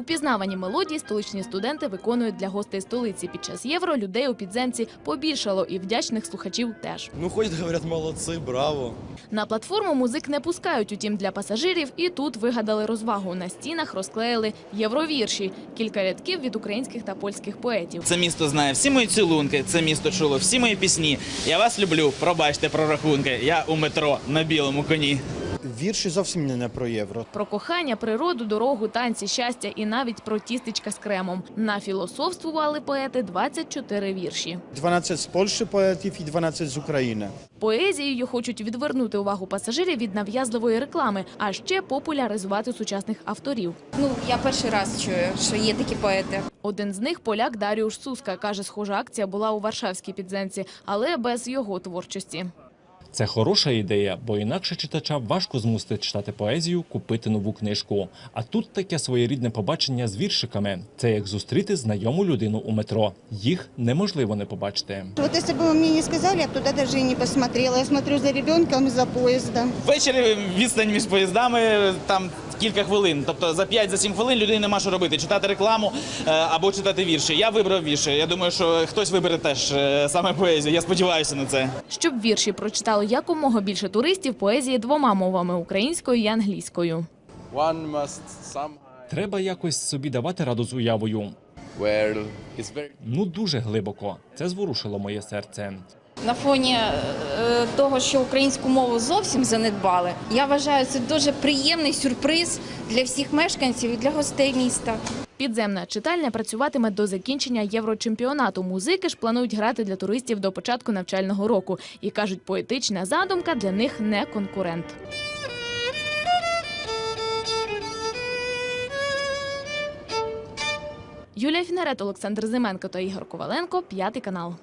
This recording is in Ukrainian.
Впізнавані мелодії столичні студенти виконують для гостей столиці. Під час євро людей у підземці побільшало і вдячних слухачів теж. Ну, хоть говорят, молодцы, браво. На платформу музик не пускають, утім для пасажирів. І тут вигадали розвагу. На стінах розклеїли євровірші, кілька рядків від українських та польських поетів. Це місто знає всі мої цілунки, це місто чуло всі мої пісні. Я вас люблю, пробачте прорахунки. Я у метро на білому коні. Вірші зовсім не про євро. Про кохання, природу, дорогу, танці, щастя і навіть про тістечка з кремом. Нафілософствували поети 24 вірші. 12 з Польщі поетів і 12 з України. Поезією хочуть відвернути увагу пасажирів від нав'язливої реклами, а ще популяризувати сучасних авторів. Ну, я перший раз чую, що є такі поети. Один з них поляк Даріуш Суска каже, схожа акція була у Варшавській підземці, але без його творчості. Це хороша ідея, бо інакше читача важко змусити читати поезію, купити нову книжку. А тут таке своєрідне побачення з віршиками. Це як зустріти знайому людину у метро. Їх неможливо не побачити. Вот если бы вы мне не сказали, я бы туда даже и не посмотрела. Я смотрю за ребенком из-за поезда. Ввечері відстань між поїздами там кілька хвилин. Тобто за 5-7 хвилин людині нема що робити, читати рекламу е, або читати вірші. Я вибрав вірші. Я думаю, що хтось вибере теж е, саме поезію. Я сподіваюся на це. Щоб вірші прочитало якомога більше туристів, поезії двома мовами українською і англійською. Треба якось собі давати раду з уявою. Ну дуже глибоко. Це зворушило моє серце. На фоні е, того, що українську мову зовсім занедбали, я вважаю, це дуже приємний сюрприз для всіх мешканців і для гостей міста. Підземна читальня працюватиме до закінчення єврочемпіонату. Музики ж планують грати для туристів до початку навчального року. І кажуть, поетична задумка для них не конкурент. Юлія Фінарет, Олександр Зименко та Ігор Коваленко. П'ятий канал.